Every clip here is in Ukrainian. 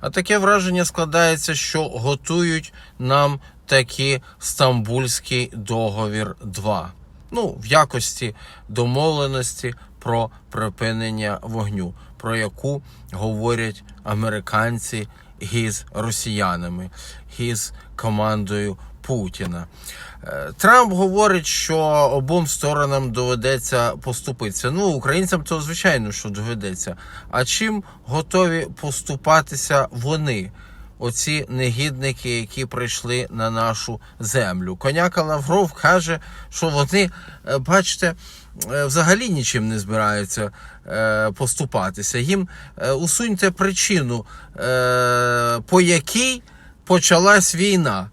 А таке враження складається, що готують нам такий Стамбульський договір 2. Ну, в якості домовленості про припинення вогню, про яку говорять американці із росіянами, із командою Путіна. Е, Трамп говорить, що обом сторонам доведеться поступитися. Ну, українцям то звичайно, що доведеться. А чим готові поступатися вони? Оці негідники, які прийшли на нашу землю. Коняка Лавров каже, що вони, е, бачите, е, взагалі нічим не збираються поступатися. Їм усуньте причину, по якій почалась війна.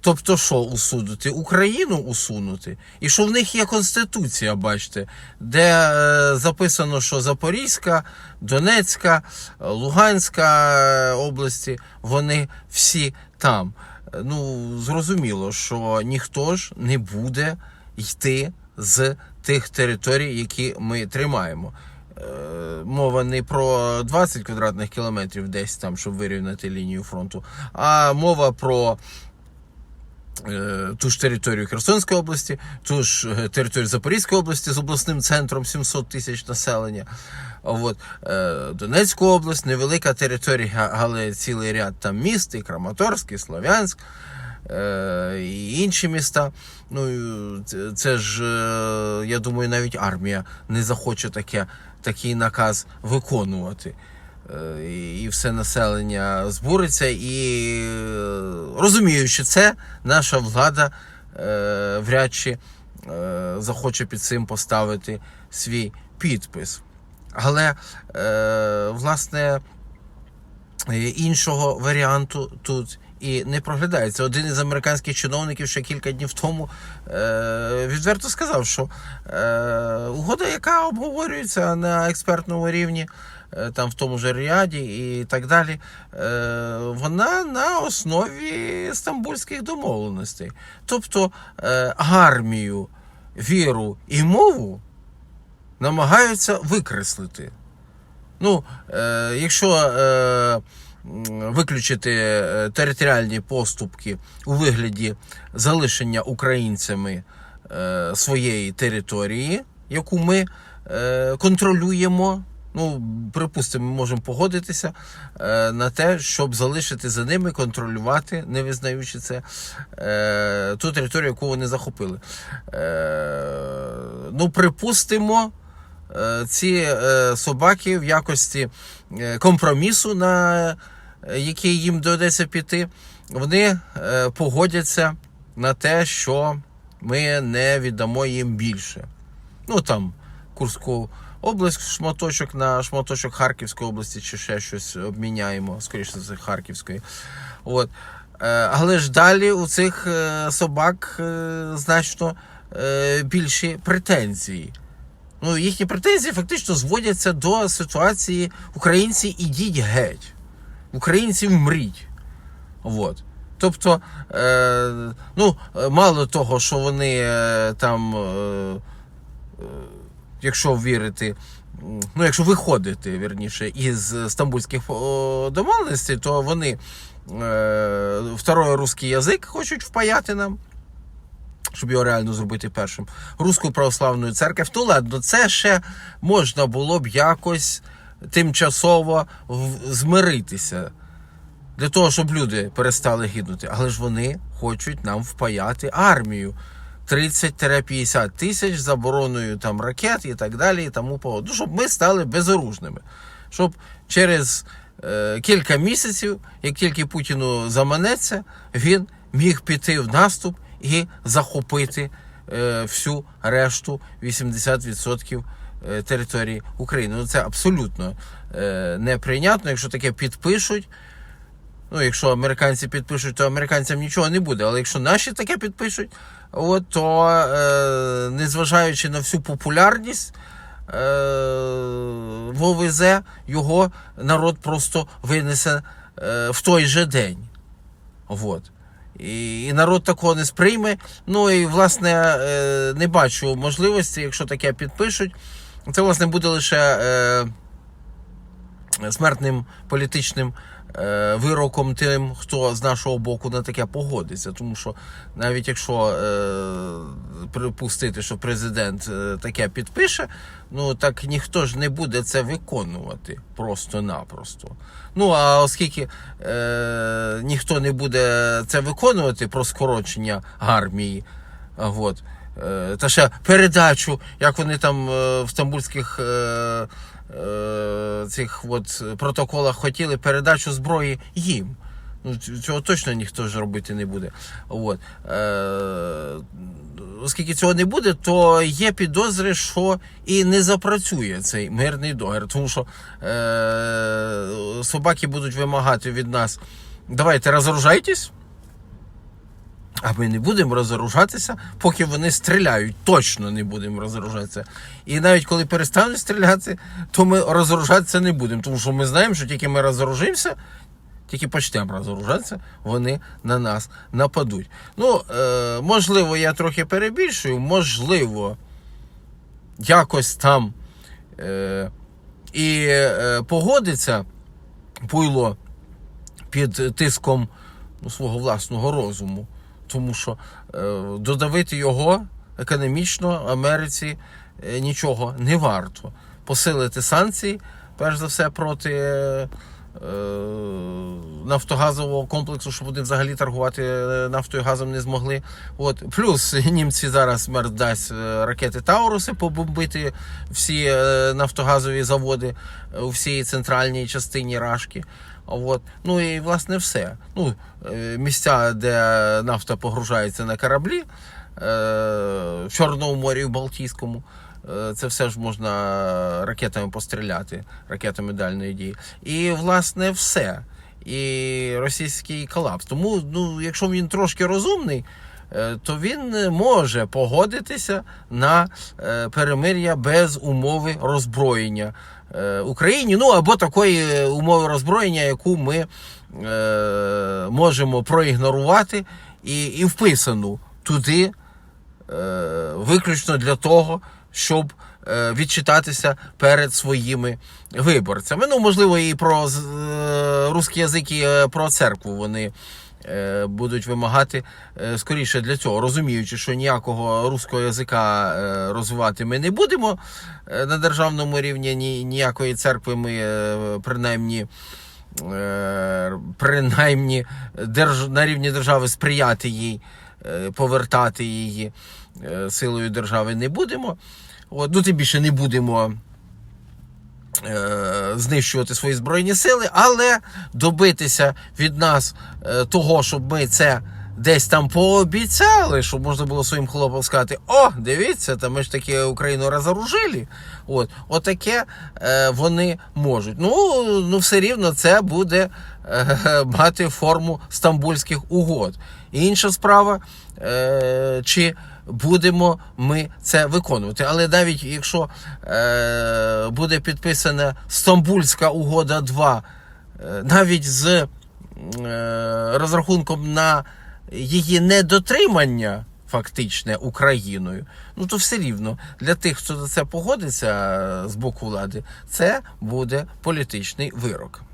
Тобто, що усунути? Україну усунути. І що в них є конституція, бачите, де е, записано, що Запорізька, Донецька, Луганська е, області, вони всі там. Ну, зрозуміло, що ніхто ж не буде йти з тих територій, які ми тримаємо. Е, Мова не про 20 квадратних кілометрів десь там, щоб вирівняти лінію фронту, а мова про ту ж територію Херсонської області, ту ж е, територію Запорізької області з обласним центром 700 тисяч населення. От, е, Донецьку область, невелика територія, але цілий ряд там міст, і Краматорськ, і Слов'янськ, е, і інші міста. Ну, це, ж, е, я думаю, навіть армія не захоче таке, такий наказ виконувати. Е, і- все населення збуриться, і розумію, розуміючи це, наша влада е, вряд чи е, захоче під цим поставити свій підпис. Але, е, власне, е, іншого варіанту тут і не проглядається. Один із американських чиновників ще кілька днів тому е, відверто сказав, що е, угода, яка обговорюється на експертному рівні, е, там в тому ж Ріаді і так далі, е, вона на основі стамбульських домовленостей. Тобто е, армію, віру і мову намагаються викреслити. Ну, е, якщо е, виключити е, територіальні поступки у вигляді залишення українцями е, своєї території, яку ми е, контролюємо. Ну, припустимо, ми можемо погодитися е, на те, щоб залишити за ними, контролювати, не визнаючи це, е, ту територію, яку вони захопили. Е, ну, припустимо, е, ці е, собаки в якості компромісу, на який їм доведеться піти, вони е, погодяться на те, що ми не віддамо їм більше. Ну там Курську область, шматочок на шматочок Харківської області, чи ще щось обміняємо, скоріше за Харківської. От. Е, Але ж далі у цих е, собак е, значно е, більші претензії. Ну, їхні претензії фактично зводяться до ситуації українці ідіть геть. Українці мріть. От. Тобто, е, ну, мало того, що вони е, там, е, е, якщо вірити, ну, якщо виходити, вірніше, із стамбульських домовленостей, то вони е, второй русський язик хочуть впаяти нам щоб його реально зробити першим. Руську православну церкву. Ну ладно, це ще можна було б якось тимчасово змиритися. Для того, щоб люди перестали гинути. Але ж вони хочуть нам впаяти армію. 30-50 тисяч забороною там ракет і так далі, і тому поводу. Ну, щоб ми стали безоружними. Щоб через е, кілька місяців, як тільки Путіну заманеться, він міг піти в наступ і захопити е, всю решту 80% е, території України. Ну це абсолютно е, неприйнятно. Якщо таке підпишуть. Ну, якщо американці підпишуть, то американцям нічого не буде. Але якщо наші таке підпишуть, от, то е, незважаючи на всю популярність е, в його народ просто винесе е, в той же день. От. І, народ такого не сприйме. Ну і власне е, не бачу можливості, якщо таке підпишуть. Це власне буде лише. Е, смертним політичним вироком тим, хто з нашого боку на таке погодиться. Тому що навіть якщо е, припустити, що президент е, таке підпише, ну так ніхто ж не буде це виконувати просто-напросто. Ну а оскільки е, ніхто не буде це виконувати про скорочення армії, от, е, та ще передачу, як вони там е, в стамбульських. Е, е, цих от протоколах хотіли передачу зброї їм. Ну, цього точно ніхто ж робити не буде. От. Е, оскільки цього не буде, то є підозри, що і не запрацює цей мирний договір. Тому що е, собаки будуть вимагати від нас: давайте розоружайтесь. А ми не будемо розоружатися, поки вони стріляють. Точно не будемо розоружатися. І навіть коли перестануть стріляти, то ми розоружатися не будемо. Тому що ми знаємо, що тільки ми розоружимося, тільки почнемо розоружатися, вони на нас нападуть. Ну, е, можливо, я трохи перебільшую, можливо, якось там е, і е, погодиться пуйло під тиском ну, свого власного розуму. Тому що е, додавити його економічно Америці е, нічого не варто. Посилити санкції, перш за все, проти е, нафтогазового комплексу, щоб вони взагалі торгувати нафтою газом не змогли. От. Плюс німці зараз дасть ракети Тауруси побомбити всі нафтогазові заводи у всій центральній частині Рашки. От. Ну і власне все. Ну, е, місця, де нафта погружається на кораблі е, в Чорному морі, в Балтійському. е, Це все ж можна ракетами постріляти, ракетами дальної дії. І власне все. І російський колапс. Тому, ну, якщо він трошки розумний, то він може погодитися на е, перемир'я без умови роззброєння е, Україні. Ну або такої умови роззброєння, яку ми е, можемо проігнорувати і, і вписану туди е, виключно для того, щоб е, відчитатися перед своїми виборцями. Ну, можливо, і про е, русський язик, і е, про церкву вони. Е, Будуть вимагати е, скоріше для цього, розуміючи, що ніякого руського язика е, розвивати ми не будемо на державному рівні, ні, ніякої церкви ми принаймні принаймні держ, на рівні держави сприяти їй, повертати її силою держави не будемо. От, ну, тим більше не будемо знищувати свої збройні сили, але добитися від нас е, того, щоб ми це. Десь там пообіцяли, щоб можна було своїм хлопцям сказати: о, дивіться, там ми ж таки Україну розоружили. От, отаке е, вони можуть. Ну, ну, все рівно це буде е, мати форму стамбульських угод. Інша справа, е, чи будемо ми це виконувати. Але навіть якщо е, буде підписана Стамбульська угода 2, е, навіть з е, розрахунком на її недотримання. Фактичне Україною, ну то все рівно для тих, хто за це погодиться з боку влади, це буде політичний вирок.